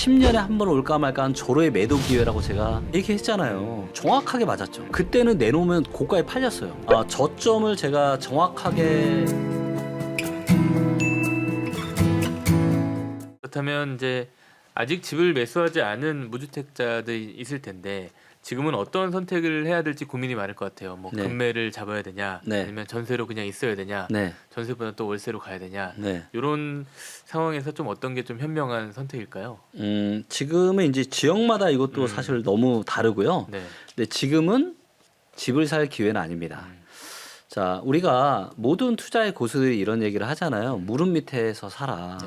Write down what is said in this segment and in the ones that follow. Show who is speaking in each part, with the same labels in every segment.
Speaker 1: 10년에 한 번 올까 말까 한 조로의 매도 기회라고 제가 얘기했잖아요. 정확하게 맞았죠. 그때는 내놓으면 고가에 팔렸어요. 아, 저점을 제가 정확하게
Speaker 2: 그렇다면 이제 아직 집을 매수하지 않은 무주택자들이 있을 텐데 지금은 어떤 선택을 해야 될지 고민이 많을 것 같아요. 뭐
Speaker 1: 네.
Speaker 2: 금매를 잡아야 되냐,
Speaker 1: 네.
Speaker 2: 아니면 전세로 그냥 있어야 되냐,
Speaker 1: 네,
Speaker 2: 전세보다 또 월세로 가야 되냐.
Speaker 1: 네.
Speaker 2: 이런 상황에서 좀 어떤 게 좀 현명한 선택일까요?
Speaker 1: 음, 지금은 이제 지역마다 이것도
Speaker 2: 음.
Speaker 1: 사실 너무 다르고요.
Speaker 2: 네.
Speaker 1: 근데 지금은 집을 살 기회는 아닙니다.
Speaker 2: 음.
Speaker 1: 자, 우리가 모든 투자의 고수들이 이런 얘기를 하잖아요. 무릎 밑에서 살아.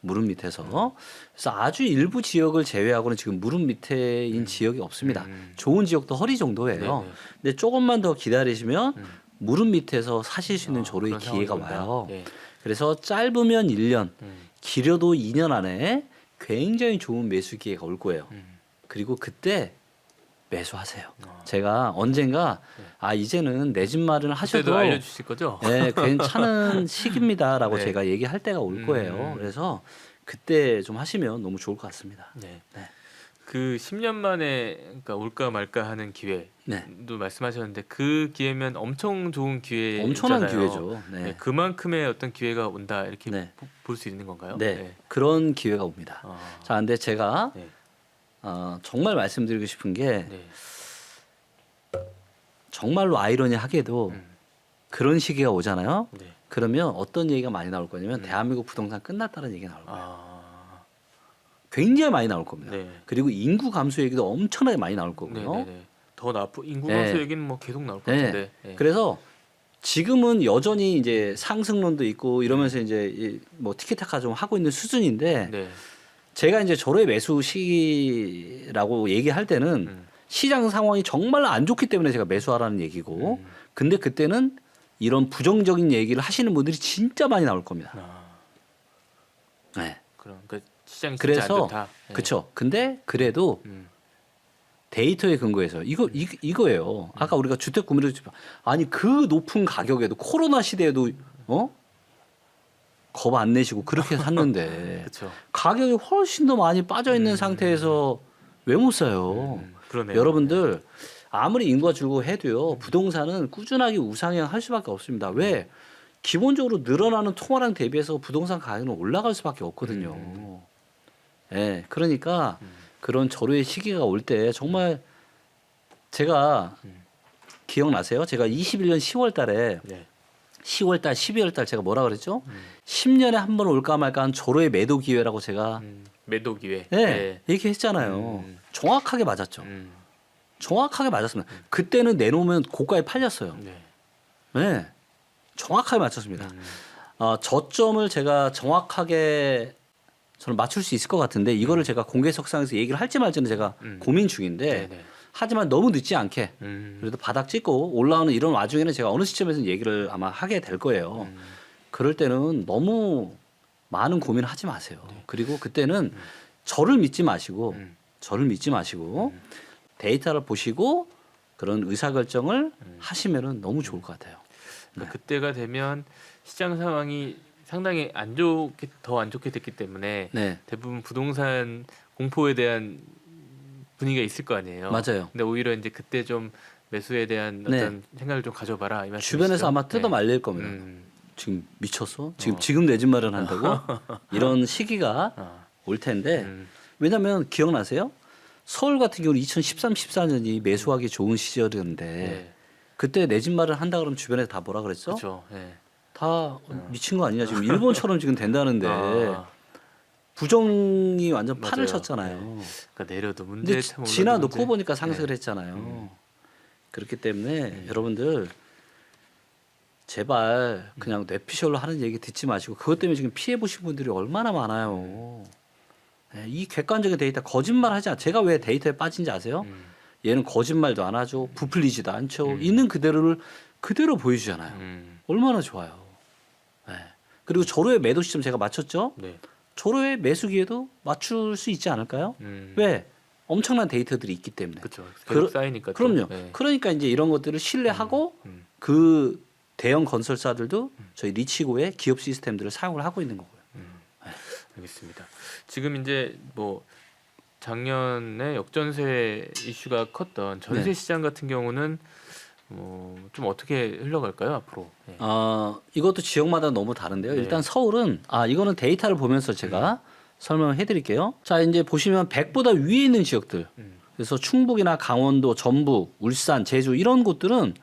Speaker 2: 네.
Speaker 1: 무릎 밑에서. 그래서 아주 일부 지역을 제외하고는 지금 무릎 밑에인 지역이 없습니다.
Speaker 2: 음.
Speaker 1: 좋은 지역도 허리 정도예요.
Speaker 2: 네, 네.
Speaker 1: 근데 조금만 더 기다리시면
Speaker 2: 음.
Speaker 1: 무릎 밑에서 사실 수 있는
Speaker 2: 아,
Speaker 1: 조로의
Speaker 2: 그런 상황이
Speaker 1: 기회가
Speaker 2: 온다.
Speaker 1: 와요.
Speaker 2: 네.
Speaker 1: 그래서 짧으면 1년,
Speaker 2: 음.
Speaker 1: 길어도 2년 안에 굉장히 좋은 매수 기회가 올 거예요.
Speaker 2: 음.
Speaker 1: 그리고 그때 매수하세요.
Speaker 2: 어.
Speaker 1: 제가 언젠가
Speaker 2: 네.
Speaker 1: 아 이제는 내 집 마련을 하셔도
Speaker 2: 알려주실 거죠?
Speaker 1: 네, 괜찮은 시기입니다라고
Speaker 2: 네.
Speaker 1: 제가 얘기할 때가 올 거예요.
Speaker 2: 음.
Speaker 1: 그래서 그때 좀 하시면 너무 좋을 것 같습니다.
Speaker 2: 네.
Speaker 1: 네.
Speaker 2: 그 10년 만에 그러니까 올까 말까 하는 기회도
Speaker 1: 네,
Speaker 2: 말씀하셨는데 그 기회면 엄청 좋은 기회잖아요.
Speaker 1: 엄청난 기회죠.
Speaker 2: 네,
Speaker 1: 네,
Speaker 2: 그만큼의 어떤 기회가 온다 이렇게
Speaker 1: 네.
Speaker 2: 볼수 있는 건가요?
Speaker 1: 네, 그런 기회가 옵니다.
Speaker 2: 어.
Speaker 1: 자, 근데 제가
Speaker 2: 네.
Speaker 1: 어, 정말 말씀드리고 싶은 게
Speaker 2: 네.
Speaker 1: 정말로 아이러니하게도
Speaker 2: 음.
Speaker 1: 그런 시기가 오잖아요.
Speaker 2: 네.
Speaker 1: 그러면 어떤 얘기가 많이 나올 거냐면
Speaker 2: 음.
Speaker 1: 대한민국 부동산 끝났다는 얘기가 나올 거예요.
Speaker 2: 아.
Speaker 1: 굉장히 많이 나올 겁니다.
Speaker 2: 네.
Speaker 1: 그리고 인구 감소 얘기도 엄청나게 많이 나올
Speaker 2: 네,
Speaker 1: 거고요.
Speaker 2: 네, 네. 더 나쁘 인구
Speaker 1: 네.
Speaker 2: 감소 얘기는 뭐 계속 나올 것
Speaker 1: 네.
Speaker 2: 같은데. 네.
Speaker 1: 그래서 지금은 여전히 이제 상승론도 있고 이러면서 이제 이뭐 티켓타카 좀 하고 있는 수준인데
Speaker 2: 네.
Speaker 1: 제가 이제 저로의 매수 시기라고 얘기할 때는
Speaker 2: 음.
Speaker 1: 시장 상황이 정말 안 좋기 때문에 제가 매수하라는 얘기고
Speaker 2: 음.
Speaker 1: 근데 그때는 이런 부정적인 얘기를 하시는 분들이 진짜 많이 나올 겁니다.
Speaker 2: 아.
Speaker 1: 네.
Speaker 2: 그럼 그 시장이 진짜
Speaker 1: 그래서.
Speaker 2: 네.
Speaker 1: 그렇죠. 근데 그래도
Speaker 2: 음.
Speaker 1: 데이터에 근거해서 이거 이, 이거예요. 아까 우리가 주택 구매를 아니 그 높은 가격에도 코로나 시대에도 어? 겁 안 내시고 그렇게 샀는데. 가격이 훨씬 더 많이 빠져 있는
Speaker 2: 음.
Speaker 1: 상태에서 왜 못 사요?
Speaker 2: 음, 그러네요.
Speaker 1: 여러분들 아무리 인구가 줄고 해도요 부동산은 꾸준하게 우상향할 수밖에 없습니다. 왜? 기본적으로 늘어나는 통화량 대비해서 부동산 가격은 올라갈 수밖에 없거든요. 예, 그러니까
Speaker 2: 음.
Speaker 1: 그런 절호의 시기가 올 때 정말 제가
Speaker 2: 음.
Speaker 1: 기억나세요? 제가 21년 10월 달에
Speaker 2: 네.
Speaker 1: 10월 달, 12월 달 제가 뭐라 그랬죠?
Speaker 2: 음.
Speaker 1: 10년에 한 번 올까 말까 한 조로의 매도 기회라고 제가
Speaker 2: 음. 매도 기회.
Speaker 1: 네, 얘기했잖아요.
Speaker 2: 음.
Speaker 1: 정확하게 맞았죠.
Speaker 2: 음.
Speaker 1: 정확하게 맞았습니다. 그때는 내놓으면 고가에 팔렸어요.
Speaker 2: 네.
Speaker 1: 네. 정확하게 맞췄습니다.
Speaker 2: 음.
Speaker 1: 어, 저점을 제가 정확하게 저는 맞출 수 있을 것 같은데 이거를 제가 공개석상에서 얘기를 할지 말지는 제가
Speaker 2: 음.
Speaker 1: 고민 중인데
Speaker 2: 네. 네.
Speaker 1: 하지만 너무 늦지 않게
Speaker 2: 음.
Speaker 1: 그래도 바닥 찍고 올라오는 이런 와중에는 제가 어느 시점에서 얘기를 아마 하게 될 거예요.
Speaker 2: 음.
Speaker 1: 그럴 때는 너무 많은 고민을 하지 마세요. 그리고 그때는
Speaker 2: 음.
Speaker 1: 저를 믿지 마시고
Speaker 2: 음.
Speaker 1: 저를 믿지 마시고 데이터를 보시고 그런 의사 결정을 하시면은 너무 좋을 것 같아요.
Speaker 2: 그러니까 그때가 되면 시장 상황이 상당히 안 좋게 더 안 좋게 됐기 때문에
Speaker 1: 네,
Speaker 2: 대부분 부동산 공포에 대한 분위기가 있을 거 아니에요.
Speaker 1: 맞아요.
Speaker 2: 근데 오히려 이제 그때 좀 매수에 대한
Speaker 1: 네.
Speaker 2: 어떤 생각을 좀 가져봐라 이?
Speaker 1: 주변에서 아마 뜯어
Speaker 2: 네.
Speaker 1: 말릴 겁니다.
Speaker 2: 음.
Speaker 1: 지금 미쳤어? 지금
Speaker 2: 어.
Speaker 1: 지금 내 집 마련한다고? 이런 시기가
Speaker 2: 아.
Speaker 1: 올 텐데
Speaker 2: 음.
Speaker 1: 왜냐하면 기억나세요? 서울 같은 경우는 2013, 14년이 매수하기 좋은 시절이었는데
Speaker 2: 네.
Speaker 1: 그때 내 집 마련 한다 그러면 주변에 다 뭐라 그랬어?
Speaker 2: 그렇죠. 네.
Speaker 1: 다 미친 거 아니냐 지금 일본처럼 지금 된다는데
Speaker 2: 아,
Speaker 1: 부정이 완전 판을
Speaker 2: 맞아요.
Speaker 1: 참
Speaker 2: 그러니까 내려도 문제
Speaker 1: 근데
Speaker 2: 참
Speaker 1: 지나 놓고. 보니까 상승을
Speaker 2: 네.
Speaker 1: 했잖아요.
Speaker 2: 음.
Speaker 1: 그렇기 때문에 여러분들 제발 그냥 뇌피셜로 하는 얘기 듣지 마시고 그것 때문에 지금 피해 보신 분들이 얼마나 많아요. 네, 이 객관적인 데이터 거짓말 하지 않. 제가 왜 데이터에 빠진지 아세요?
Speaker 2: 음.
Speaker 1: 얘는 거짓말도 안 하죠. 부풀리지도 않죠.
Speaker 2: 음.
Speaker 1: 있는 그대로를 그대로 보여주잖아요.
Speaker 2: 음.
Speaker 1: 얼마나 좋아요. 네. 그리고 조로의 매도 시점 제가 맞췄죠.
Speaker 2: 네.
Speaker 1: 조로의 매수 기에도 맞출 수 있지 않을까요?
Speaker 2: 음.
Speaker 1: 왜? 엄청난 데이터들이 있기 때문에.
Speaker 2: 그렇죠. 계속 쌓이니까. 또.
Speaker 1: 그럼요.
Speaker 2: 네.
Speaker 1: 그러니까 이제 이런 것들을 신뢰하고
Speaker 2: 음.
Speaker 1: 그 대형 건설사들도 저희 리치고의 기업 시스템들을 사용을 하고 있는 거고요.
Speaker 2: 알겠습니다. 지금 이제 뭐 작년에 역전세 이슈가 컸던 전세
Speaker 1: 네.
Speaker 2: 시장 같은 경우는 뭐좀 어떻게 흘러갈까요 앞으로? 예.
Speaker 1: 어, 이것도 지역마다 너무 다른데요.
Speaker 2: 네.
Speaker 1: 일단 서울은 아 이거는 데이터를 보면서 제가 설명해 드릴게요. 자, 이제 보시면 100보다 위에 있는 지역들.
Speaker 2: 음.
Speaker 1: 그래서 충북이나 강원도, 전북, 울산, 제주 이런 곳들은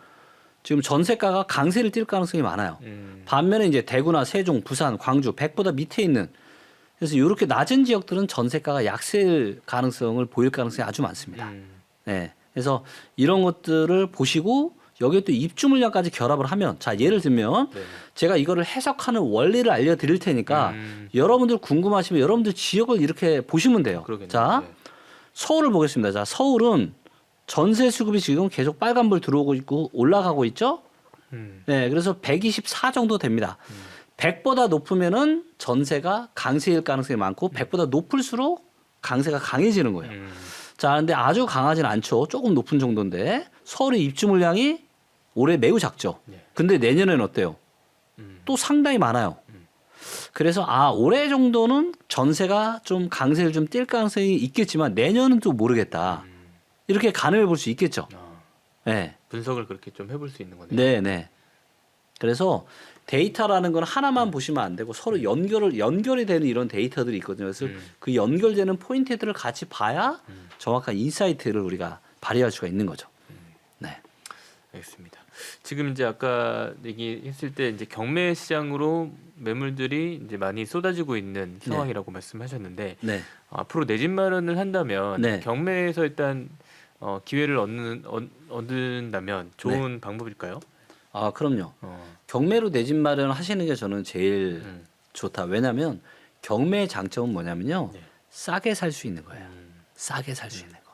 Speaker 1: 지금 전세가가 강세를 띌 가능성이 많아요.
Speaker 2: 음.
Speaker 1: 반면에 이제 대구나 세종, 부산, 광주 100보다 밑에 있는 그래서 이렇게 낮은 지역들은 전세가가 약세일 가능성을 보일 가능성이 아주 많습니다.
Speaker 2: 음.
Speaker 1: 네. 그래서 이런 것들을 보시고 여기에 또 입주 물량까지 결합을 하면 자 예를 들면
Speaker 2: 네.
Speaker 1: 제가 이거를 해석하는 원리를 알려드릴 테니까
Speaker 2: 음.
Speaker 1: 여러분들 궁금하시면 여러분들 지역을 이렇게 보시면 돼요.
Speaker 2: 그러겠네요.
Speaker 1: 자
Speaker 2: 네.
Speaker 1: 서울을 보겠습니다. 자 서울은 전세 수급이 지금 계속 빨간불 들어오고 있고 올라가고 있죠.
Speaker 2: 음.
Speaker 1: 네, 그래서 124 정도 됩니다. 100보다 높으면은 전세가 강세일 가능성이 많고 100보다 높을수록 강세가 강해지는 거예요.
Speaker 2: 음.
Speaker 1: 자, 근데 아주 강하진 않죠. 조금 높은 정도인데 서울의 입주 물량이 올해 매우 작죠.
Speaker 2: 네.
Speaker 1: 근데 내년에는 어때요?
Speaker 2: 음.
Speaker 1: 또 상당히 많아요. 그래서 아 올해 정도는 전세가 좀 강세를 좀 띌 가능성이 있겠지만 내년은 또 모르겠다.
Speaker 2: 음.
Speaker 1: 이렇게 가늠해 볼 수 있겠죠.
Speaker 2: 아,
Speaker 1: 네.
Speaker 2: 분석을 그렇게 좀 해볼 수 있는 거네요.
Speaker 1: 네, 네. 그래서 데이터라는 건 하나만 보시면 안 되고 서로 연결을 연결이 되는 이런 데이터들이 있거든요. 그래서
Speaker 2: 음.
Speaker 1: 그 연결되는 포인트들을 같이 봐야
Speaker 2: 음.
Speaker 1: 정확한 인사이트를 우리가 발휘할 수가 있는 거죠. 네.
Speaker 2: 알겠습니다. 지금 이제 아까 얘기했을 때 이제 경매 시장으로 매물들이 이제 많이 쏟아지고 있는
Speaker 1: 네.
Speaker 2: 상황이라고 말씀하셨는데
Speaker 1: 네.
Speaker 2: 어, 앞으로 내 집 마련을 한다면
Speaker 1: 네.
Speaker 2: 경매에서 일단 어, 기회를 얻는 얻, 얻는다면 좋은 방법일까요?
Speaker 1: 아, 그럼요.
Speaker 2: 어,
Speaker 1: 경매로 내 집 마련 하시는 게 저는 제일
Speaker 2: 음,
Speaker 1: 좋다. 왜냐면 경매의 장점은 뭐냐면요.
Speaker 2: 네.
Speaker 1: 싸게 살 수 있는 거예요.
Speaker 2: 음,
Speaker 1: 싸게 살 수 있는 거.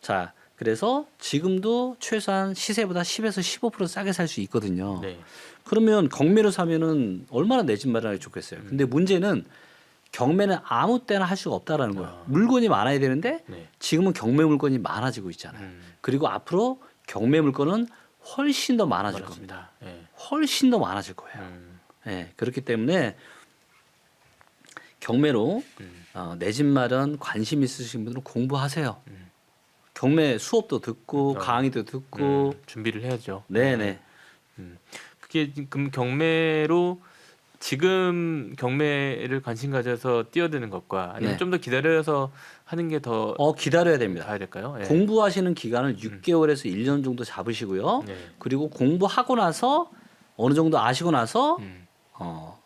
Speaker 1: 자, 그래서 지금도 최소한 시세보다 10에서 15% 싸게 살 수 있거든요.
Speaker 2: 네.
Speaker 1: 그러면 경매로 사면은 얼마나 내 집 마련하기 좋겠어요. 근데 문제는 경매는 아무 때나 할 수가 없다라는 거예요.
Speaker 2: 아.
Speaker 1: 물건이 많아야 되는데
Speaker 2: 네.
Speaker 1: 지금은 경매 물건이 많아지고 있잖아요.
Speaker 2: 음,
Speaker 1: 그리고 앞으로 경매 물건은 훨씬 더 많아질
Speaker 2: 맞습니다.
Speaker 1: 겁니다.
Speaker 2: 예.
Speaker 1: 훨씬 더 많아질 거예요.
Speaker 2: 음,
Speaker 1: 예, 그렇기 때문에 경매로
Speaker 2: 음,
Speaker 1: 어, 내 집 마련 관심 있으신 분들은 공부하세요.
Speaker 2: 음.
Speaker 1: 경매 수업도 듣고
Speaker 2: 어.
Speaker 1: 강의도 듣고
Speaker 2: 음, 준비를 해야죠.
Speaker 1: 네네
Speaker 2: 그게 지금 경매로 지금 경매를 관심 가져서 뛰어드는 것과 아니면
Speaker 1: 네.
Speaker 2: 좀 더 기다려서 하는 게 더
Speaker 1: 어 기다려야 됩니다.
Speaker 2: 가야 될까요? 예.
Speaker 1: 공부하시는 기간을 6개월에서 1년 정도 잡으시고요.
Speaker 2: 네.
Speaker 1: 그리고 공부하고 나서 어느 정도 아시고 나서
Speaker 2: 음.
Speaker 1: 어,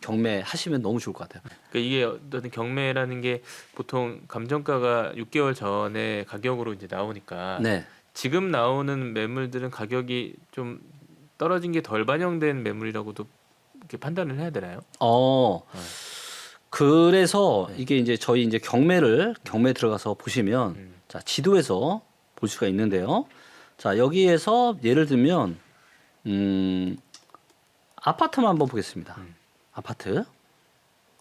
Speaker 1: 경매 하시면 너무 좋을 것 같아요.
Speaker 2: 그러니까 이게 어떤 경매라는 게 보통 감정가가 6개월 전에 가격으로 이제 나오니까
Speaker 1: 네.
Speaker 2: 지금 나오는 매물들은 가격이 좀 떨어진 게 덜 반영된 매물이라고도 이렇게 판단을 해야 되나요?
Speaker 1: 어.
Speaker 2: 네.
Speaker 1: 그래서
Speaker 2: 네.
Speaker 1: 이게 이제 저희 이제 경매를 경매 들어가서 보시면
Speaker 2: 음.
Speaker 1: 자 지도에서 볼 수가 있는데요. 자 여기에서 예를 들면 음 아파트만 한번 보겠습니다.
Speaker 2: 음.
Speaker 1: 아파트.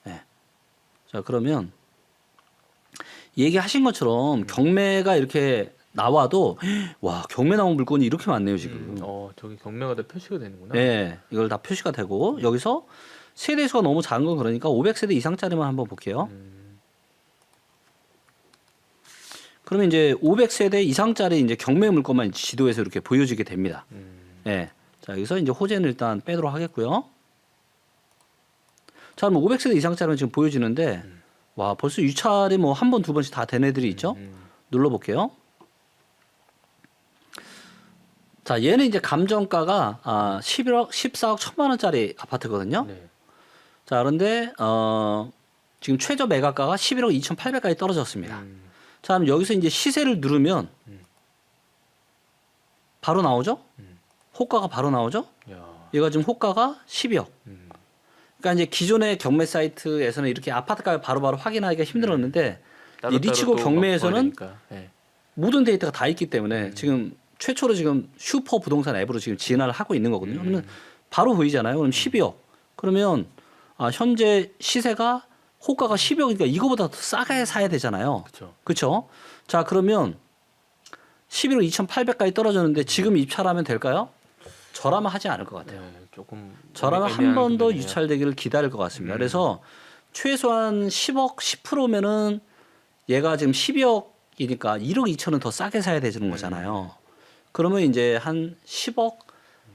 Speaker 1: 네. 자 그러면 얘기하신 것처럼
Speaker 2: 음.
Speaker 1: 경매가 이렇게 나와도 와 경매 나온 물건이 이렇게 많네요 지금.
Speaker 2: 음. 어 저기 경매가 다 표시가 되는구나.
Speaker 1: 네, 이걸 다 표시가 되고 여기서 세대 수가 너무 작은 건 그러니까 500세대 이상짜리만 한번 볼게요.
Speaker 2: 음.
Speaker 1: 그러면 이제 500세대 이상짜리 이제 경매 물건만 지도에서 이렇게 보여지게 됩니다.
Speaker 2: 음.
Speaker 1: 예. 자, 여기서 이제 호재는 일단 빼도록 하겠고요. 자, 그럼 500세대 이상짜리는 지금 보여지는데
Speaker 2: 음.
Speaker 1: 와, 벌써 유찰이 뭐 한 번, 두 번씩 다 된 애들이 있죠?
Speaker 2: 음.
Speaker 1: 눌러 볼게요. 자, 얘는 이제 감정가가 아, 11억, 14억 1천만 원짜리 아파트거든요.
Speaker 2: 네.
Speaker 1: 자, 그런데 어 지금 최저 매각가가 11억 2,800까지 떨어졌습니다.
Speaker 2: 음.
Speaker 1: 자, 그럼 여기서 이제 시세를 누르면
Speaker 2: 음.
Speaker 1: 바로 나오죠?
Speaker 2: 음.
Speaker 1: 호가가 바로 나오죠?
Speaker 2: 야.
Speaker 1: 얘가 지금 호가가 12억.
Speaker 2: 음.
Speaker 1: 그러니까 이제 기존의 경매 사이트에서는 이렇게 아파트 가격 바로바로 확인하기가 힘들었는데
Speaker 2: 따로따로
Speaker 1: 리치고
Speaker 2: 또
Speaker 1: 경매에서는.
Speaker 2: 네.
Speaker 1: 모든 데이터가 다 있기 때문에
Speaker 2: 음.
Speaker 1: 지금 최초로 지금 슈퍼 부동산 앱으로 지금 진화를 하고 있는 거거든요. 그러면
Speaker 2: 음.
Speaker 1: 바로 보이잖아요. 그럼 12억. 그러면 아, 현재 시세가 호가가 12억이니까 이거보다 더 싸게 사야 되잖아요.
Speaker 2: 그렇죠.
Speaker 1: 그렇죠? 자, 그러면 11억 2,800까지 떨어졌는데 지금 입찰하면 될까요? 저라면 하지 않을 것 같아요.
Speaker 2: 네, 조금
Speaker 1: 저라면 한
Speaker 2: 애매한
Speaker 1: 번더
Speaker 2: 부분이네요.
Speaker 1: 유찰되기를 기다릴 것 같습니다.
Speaker 2: 음.
Speaker 1: 그래서 최소한 10억 10%면은 얘가 지금 12억이니까 1억 2천은 더 싸게 사야 되는 거잖아요. 그러면 이제 한 10억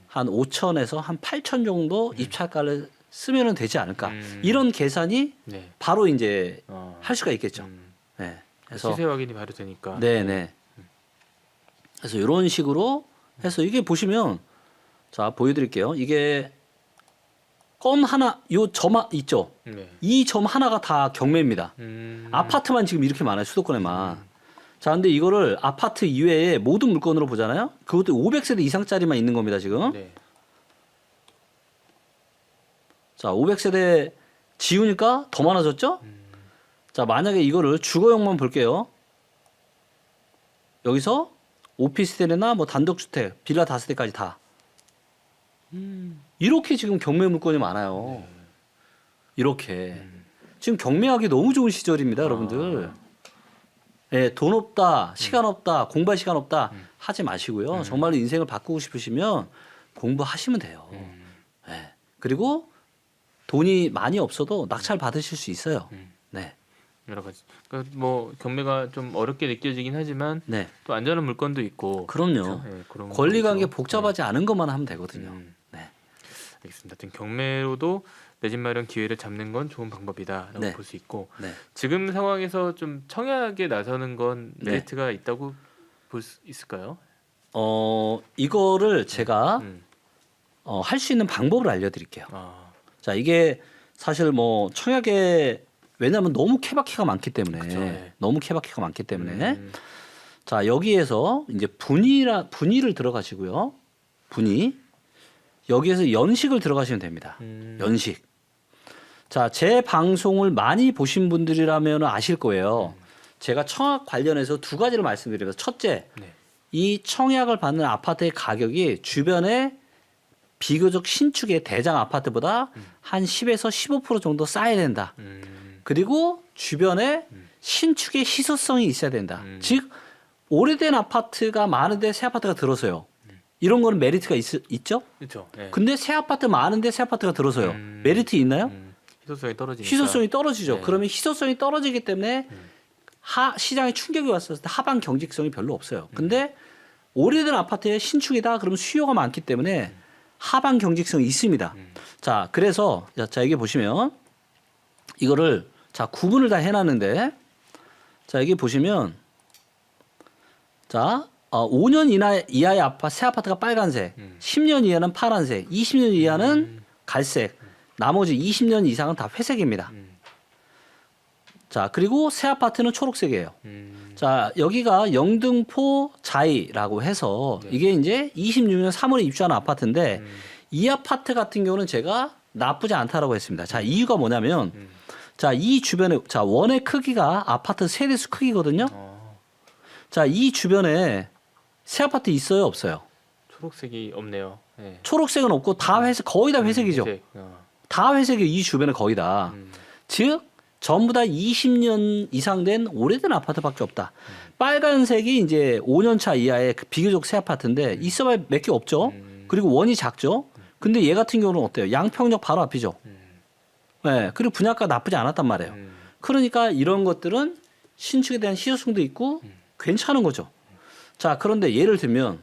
Speaker 1: 한 5천에서 한 8천 정도 입찰가를 쓰면은 되지 않을까.
Speaker 2: 음.
Speaker 1: 이런 계산이
Speaker 2: 네.
Speaker 1: 바로 이제
Speaker 2: 어.
Speaker 1: 할 수가 있겠죠.
Speaker 2: 음.
Speaker 1: 네. 그래서
Speaker 2: 시세 확인이 바로 되니까.
Speaker 1: 네, 네. 그래서 이런 식으로 해서 이게 보시면 자 보여드릴게요. 이게 건 하나 요 점 있죠.
Speaker 2: 네.
Speaker 1: 이 점 하나가 다 경매입니다.
Speaker 2: 음.
Speaker 1: 아파트만 지금 이렇게 많아요. 수도권에만. 자, 근데 이거를 아파트 이외에 모든 물건으로 보잖아요. 그것도 500세대 이상짜리만 있는 겁니다, 지금.
Speaker 2: 네.
Speaker 1: 자, 500세대 지우니까 더 많아졌죠? 자, 만약에 이거를 주거용만 볼게요. 여기서 오피스텔이나 뭐 단독주택, 빌라 다섯 대까지 다.
Speaker 2: 음.
Speaker 1: 이렇게 지금 경매 물건이 많아요. 이렇게. 지금 경매하기 너무 좋은 시절입니다, 여러분들. 예, 돈 없다, 시간 없다, 공부할 시간 없다 하지 마시고요. 정말로 인생을 바꾸고 싶으시면 공부하시면 돼요. 예. 그리고 돈이 많이 없어도 낙찰 받으실 수 있어요. 네.
Speaker 2: 여러 가지. 그러니까 뭐 경매가 좀 어렵게 느껴지긴 하지만
Speaker 1: 네.
Speaker 2: 또 안전한 물건도 있고.
Speaker 1: 그럼요.
Speaker 2: 네, 그런
Speaker 1: 권리 관계. 복잡하지 않은 것만 하면 되거든요.
Speaker 2: 음.
Speaker 1: 네.
Speaker 2: 알겠습니다. 하여튼 경매로도 내 집 마련 기회를 잡는 건 좋은 방법이다라고
Speaker 1: 네.
Speaker 2: 볼수 있고
Speaker 1: 네.
Speaker 2: 지금 상황에서 좀 청약에 나서는 건
Speaker 1: 네.
Speaker 2: 메리트가 있다고 볼 수 있을까요?
Speaker 1: 어, 이거를 제가
Speaker 2: 음.
Speaker 1: 어, 할 수 있는 방법을 알려 드릴게요.
Speaker 2: 아,
Speaker 1: 자, 이게 사실 뭐 청약에 왜냐하면 너무 케바케가 많기 때문에
Speaker 2: 그쵸, 네.
Speaker 1: 너무 케바케가 많기 때문에
Speaker 2: 음.
Speaker 1: 자 여기에서 이제 분위라 분위를 들어가시고요 분위 여기에서 연식을 들어가시면 됩니다
Speaker 2: 음.
Speaker 1: 연식 자 제 방송을 많이 보신 분들이라면 아실 거예요 제가 청약 관련해서 두 가지를 말씀드립니다 첫째
Speaker 2: 네.
Speaker 1: 이 청약을 받는 아파트의 가격이 주변에 비교적 신축의 대장 아파트보다 한 10에서 15% 정도 쌓여야 된다.
Speaker 2: 음.
Speaker 1: 그리고 주변에 신축의 희소성이 있어야 된다.
Speaker 2: 음.
Speaker 1: 즉 오래된 아파트가 많은데 새 아파트가 들어서요. 이런 거는 메리트가 있, 죠
Speaker 2: 그렇죠. 네.
Speaker 1: 근데 새 아파트 많은데 새 아파트가 들어서요.
Speaker 2: 음.
Speaker 1: 메리트 있나요?
Speaker 2: 음. 희소성이 떨어지니까.
Speaker 1: 희소성이 떨어지죠.
Speaker 2: 네.
Speaker 1: 그러면 희소성이 떨어지기 때문에 하 시장에 충격이 왔었을 때 하방 경직성이 별로 없어요. 근데 오래된 아파트에 신축이다 그러면 수요가 많기 때문에 하방 경직성이 있습니다.
Speaker 2: 음.
Speaker 1: 자, 그래서 자, 자 이게 보시면 이거를 자 구분을 다 해놨는데 자 여기 보시면 자 어, 5년 이하 이하의 아파트 새 아파트가 빨간색,
Speaker 2: 음.
Speaker 1: 10년 이하는 파란색, 20년 이하는 갈색, 나머지 20년 이상은 다 회색입니다.
Speaker 2: 음.
Speaker 1: 자 그리고 새 아파트는 초록색이에요.
Speaker 2: 음.
Speaker 1: 자 여기가 영등포 자이라고 해서
Speaker 2: 네.
Speaker 1: 이게 이제 26년 3월에 입주한 아파트인데
Speaker 2: 음.
Speaker 1: 이 아파트 같은 경우는 제가 나쁘지 않다라고 했습니다. 자 이유가 뭐냐면
Speaker 2: 음.
Speaker 1: 자 이 주변에 자 원의 크기가 아파트 세대수 크기거든요.
Speaker 2: 어,
Speaker 1: 자 이 주변에 새 아파트 있어요 없어요?
Speaker 2: 초록색이 없네요. 네.
Speaker 1: 초록색은 없고 다 회색 거의 다 회색이죠.
Speaker 2: 회색. 어.
Speaker 1: 다 회색이 이 주변에 거의 다.
Speaker 2: 음.
Speaker 1: 즉 전부 다 20년 이상 된 오래된 아파트밖에 없다. 빨간색이 이제 5년 차 이하의 그 비교적 새 아파트인데 있어봐야 몇 개 없죠.
Speaker 2: 음.
Speaker 1: 그리고 원이 작죠. 근데 얘 같은 경우는 어때요? 양평역 바로 앞이죠.
Speaker 2: 음.
Speaker 1: 네. 그리고 분양가 나쁘지 않았단 말이에요.
Speaker 2: 음.
Speaker 1: 그러니까 이런 것들은 신축에 대한 희소성도 있고 괜찮은 거죠. 자, 그런데 예를 들면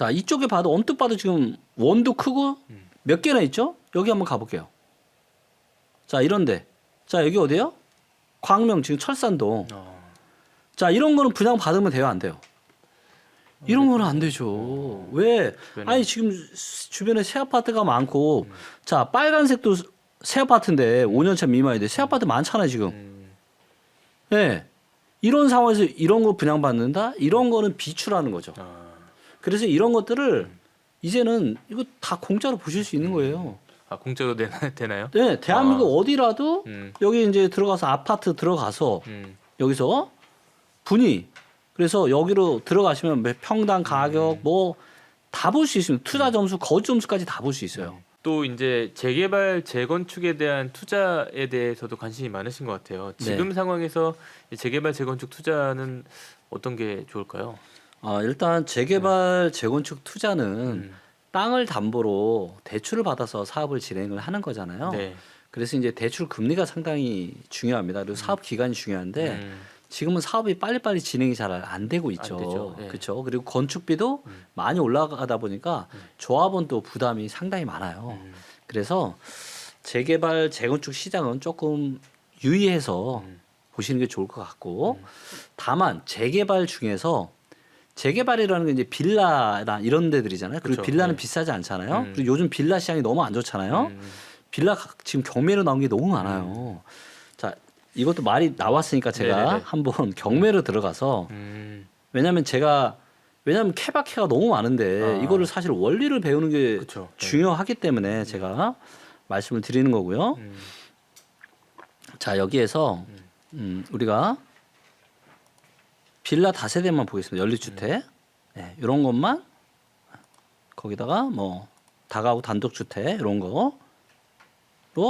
Speaker 1: 자, 이쪽에 봐도 언뜻 봐도 지금 원도 크고 몇 개나 있죠? 여기 한번 가볼게요. 자, 이런데. 자, 여기 어디요? 광명 지금 철산동.
Speaker 2: 어.
Speaker 1: 자, 이런 거는 분양 받으면 돼요, 안 돼요? 이런 거는 안 되죠. 왜?
Speaker 2: 주변에.
Speaker 1: 아니 지금 수- 주변에 새 아파트가 많고, 자 빨간색도 새 아파트인데 5년차 미만인데 새 아파트 많잖아요 지금.
Speaker 2: 음.
Speaker 1: 예. 이런 상황에서 이런 거 분양받는다? 이런 거는 비추라는 거죠.
Speaker 2: 아.
Speaker 1: 그래서 이런 것들을 이제는 이거 다 공짜로 보실 수 있는 거예요.
Speaker 2: 아 공짜로 되나, 되나요?
Speaker 1: 네, 대한민국 어디라도
Speaker 2: 음.
Speaker 1: 여기 이제 들어가서 아파트 들어가서
Speaker 2: 음.
Speaker 1: 여기서 분위 그래서 여기로 들어가시면 몇 평당 가격 뭐 다 볼 수 있습니다. 투자 점수, 거주 점수까지 다 볼 수 있어요.
Speaker 2: 또 이제 재개발 재건축에 대한 투자에 대해서도 관심이 많으신 것 같아요. 지금
Speaker 1: 네.
Speaker 2: 상황에서 이 재개발 재건축 투자는 어떤 게 좋을까요?
Speaker 1: 아, 일단 재개발 재건축 투자는
Speaker 2: 음.
Speaker 1: 땅을 담보로 대출을 받아서 사업을 진행을 하는 거잖아요.
Speaker 2: 네.
Speaker 1: 그래서 이제 대출 금리가 상당히 중요합니다. 그리고 사업 기간이 중요한데
Speaker 2: 음.
Speaker 1: 지금은 사업이 빨리빨리 진행이 잘 안 되고 있죠.
Speaker 2: 네.
Speaker 1: 그렇죠. 그리고 건축비도
Speaker 2: 음.
Speaker 1: 많이 올라가다 보니까 조합원 또 부담이 상당히 많아요.
Speaker 2: 음.
Speaker 1: 그래서 재개발 재건축 시장은 조금 유의해서
Speaker 2: 음.
Speaker 1: 보시는 게 좋을 것 같고 다만 재개발 중에서 재개발이라는 게 이제 빌라나 이런 데들이잖아요. 그리고
Speaker 2: 그쵸.
Speaker 1: 빌라는
Speaker 2: 네.
Speaker 1: 비싸지 않잖아요.
Speaker 2: 음.
Speaker 1: 그리고 요즘 빌라 시장이 너무 안 좋잖아요.
Speaker 2: 음.
Speaker 1: 빌라 가- 지금 경매로 나온 게 너무 많아요. 자, 이것도 말이 나왔으니까 제가
Speaker 2: 네네네.
Speaker 1: 한번 경매로 들어가서
Speaker 2: 음.
Speaker 1: 왜냐하면 제가 왜냐하면 케바케가 너무 많은데
Speaker 2: 아.
Speaker 1: 이거를 사실 원리를 배우는 게
Speaker 2: 그쵸. 네.
Speaker 1: 중요하기 때문에 제가 말씀을 드리는 거고요.
Speaker 2: 음.
Speaker 1: 자 여기에서 음, 우리가 빌라 다세대만 보겠습니다. 연립주택 네, 이런 것만 거기다가 뭐 다가구 단독주택 이런 거로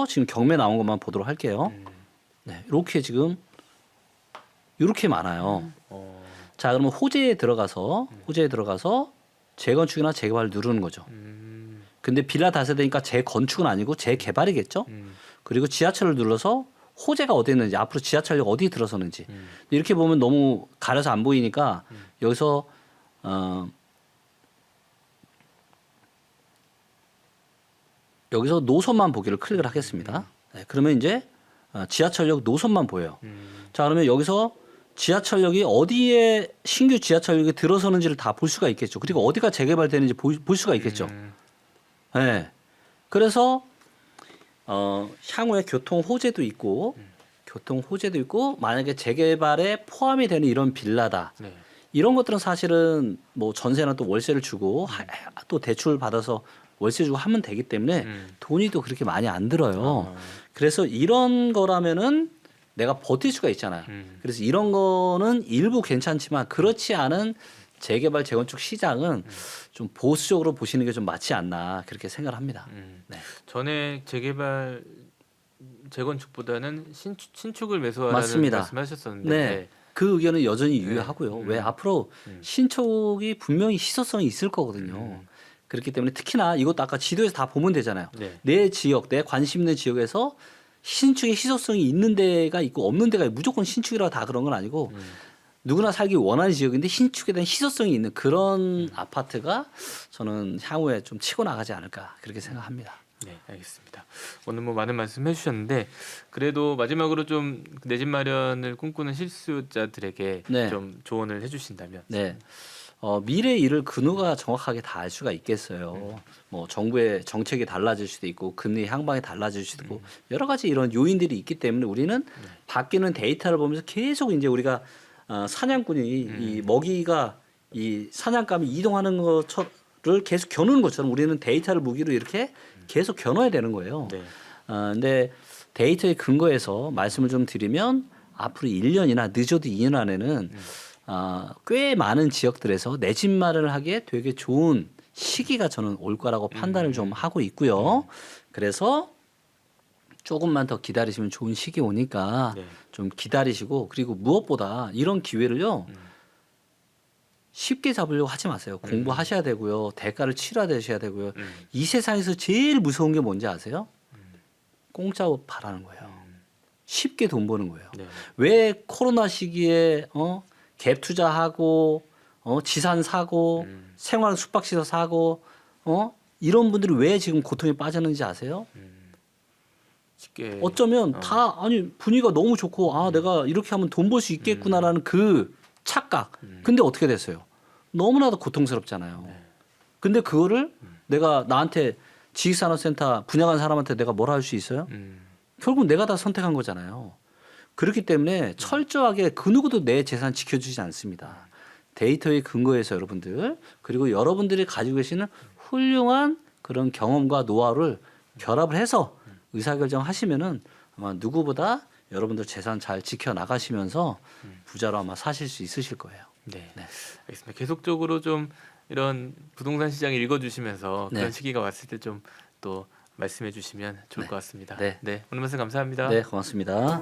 Speaker 1: 지금 경매 나온 것만 보도록 할게요.
Speaker 2: 음.
Speaker 1: 네, 이렇게 지금 이렇게 많아요.
Speaker 2: 어.
Speaker 1: 자 그러면 호재에 들어가서 호재에 들어가서 재건축이나 재개발을 누르는 거죠.
Speaker 2: 음.
Speaker 1: 근데 빌라 다세대니까 재건축은 아니고 재개발이겠죠.
Speaker 2: 음.
Speaker 1: 그리고 지하철을 눌러서 호재가 어디 있는지 앞으로 지하철역 어디 들어서는지
Speaker 2: 음.
Speaker 1: 이렇게 보면 너무 가려서 안 보이니까 여기서 어 여기서 노선만 보기를 클릭을 하겠습니다. 네, 그러면 이제 어, 지하철역 노선만 보여요.
Speaker 2: 음.
Speaker 1: 자 그러면 여기서 지하철역이 어디에 신규 지하철역이 들어서는지를 다 볼 수가 있겠죠. 그리고 어디가 재개발되는지 보- 볼 수가 있겠죠.
Speaker 2: 음.
Speaker 1: 네. 그래서 어, 향후에 교통 호재도 있고 교통 호재도 있고 만약에 재개발에 포함이 되는 이런 빌라다.
Speaker 2: 네.
Speaker 1: 이런 것들은 사실은 뭐 전세나 또 월세를 주고 하- 또 대출 받아서 월세 주고 하면 되기 때문에
Speaker 2: 음.
Speaker 1: 돈이 또 그렇게 많이 안 들어요.
Speaker 2: 아.
Speaker 1: 그래서 이런 거라면은 내가 버틸 수가 있잖아요.
Speaker 2: 음.
Speaker 1: 그래서 이런 거는 일부 괜찮지만 그렇지 않은 재개발 재건축 시장은 좀 보수적으로 보시는 게 좀 맞지 않나 그렇게 생각을 합니다.
Speaker 2: 음.
Speaker 1: 네.
Speaker 2: 전에 재개발 재건축보다는 신축, 신축을 매수하라는
Speaker 1: 맞습니다.
Speaker 2: 말씀하셨었는데
Speaker 1: 네. 그 의견은 여전히
Speaker 2: 네.
Speaker 1: 유효하고요.
Speaker 2: 음.
Speaker 1: 왜 앞으로
Speaker 2: 음.
Speaker 1: 신축이 분명히 희소성이 있을 거거든요.
Speaker 2: 음.
Speaker 1: 그렇기 때문에 특히나 이것도 아까 지도에서 다 보면 되잖아요.
Speaker 2: 네.
Speaker 1: 내 지역, 내 관심 있는 지역에서 신축의 희소성이 있는 데가 있고 없는 데가 무조건 신축이라고 다 그런 건 아니고
Speaker 2: 음.
Speaker 1: 누구나 살기 원하는 지역인데 신축에 대한 희소성이 있는 그런
Speaker 2: 음.
Speaker 1: 아파트가 저는 향후에 좀 치고 나가지 않을까 그렇게 생각합니다.
Speaker 2: 네, 알겠습니다. 오늘 뭐 많은 말씀 해주셨는데 그래도 마지막으로 좀 내 집 마련을 꿈꾸는 실수자들에게
Speaker 1: 네.
Speaker 2: 좀 조언을 해주신다면.
Speaker 1: 네. 어, 미래 일을 그 누가 정확하게 다 알 수가 있겠어요. 뭐 정부의 정책이 달라질 수도 있고 금리 향방이 달라질 수도 있고 여러 가지 이런 요인들이 있기 때문에 우리는 바뀌는 데이터를 보면서 계속 이제 우리가 어, 사냥꾼이 이 먹이가 이 사냥감이 이동하는 것을 계속 겨누는 것처럼 우리는 데이터를 무기로 이렇게 계속 겨눠야 되는 거예요.
Speaker 2: 네.
Speaker 1: 어, 근데 데이터의 근거에서 말씀을 좀 드리면 앞으로 1년이나 늦어도 2년 안에는 어, 꽤 많은 지역들에서 내 집 마련을 하기에 되게 좋은 시기가 저는 올 거라고 판단을 좀 하고 있고요. 그래서 조금만 더 기다리시면 좋은 시기 오니까
Speaker 2: 네.
Speaker 1: 좀 기다리시고 그리고 무엇보다 이런 기회를요
Speaker 2: 음.
Speaker 1: 쉽게 잡으려고 하지 마세요. 공부하셔야 되고요. 대가를 치러야 되셔야 되고요.
Speaker 2: 음.
Speaker 1: 이 세상에서 제일 무서운 게 뭔지 아세요? 공짜 옷 바라는 거예요. 쉽게 돈 버는 거예요.
Speaker 2: 네.
Speaker 1: 왜 코로나 시기에 어? 갭 투자하고 어? 지산 사고
Speaker 2: 음.
Speaker 1: 생활 숙박시설 사고 어? 이런 분들이 왜 지금 고통에 빠졌는지 아세요?
Speaker 2: 쉽게.
Speaker 1: 어쩌면
Speaker 2: 어.
Speaker 1: 다 아니 분위기가 너무 좋고 아 내가 이렇게 하면 돈 벌 수 있겠구나라는 그 착각.
Speaker 2: 음.
Speaker 1: 근데 어떻게 됐어요? 너무나도 고통스럽잖아요.
Speaker 2: 네.
Speaker 1: 근데 그거를
Speaker 2: 음.
Speaker 1: 내가 나한테 지식산업센터 분양한 사람한테 내가 뭐라 할 수 있어요?
Speaker 2: 음.
Speaker 1: 결국 내가 다 선택한 거잖아요. 그렇기 때문에 철저하게 그 누구도 내 재산 지켜주지 않습니다. 데이터의 근거에서 여러분들 그리고 여러분들이 가지고 계시는 훌륭한 그런 경험과 노하우를 결합을 해서 의사결정 하시면은 아마 누구보다 여러분들 재산 잘 지켜 나가시면서 부자로 아마 사실 수 있으실 거예요.
Speaker 2: 네.
Speaker 1: 네.
Speaker 2: 알겠습니다. 계속적으로 좀 이런 부동산 시장 읽어주시면서 그런
Speaker 1: 네.
Speaker 2: 시기가 왔을 때 좀 또 말씀해 주시면 좋을
Speaker 1: 네.
Speaker 2: 것 같습니다.
Speaker 1: 네.
Speaker 2: 오늘 말씀 감사합니다.
Speaker 1: 네, 고맙습니다.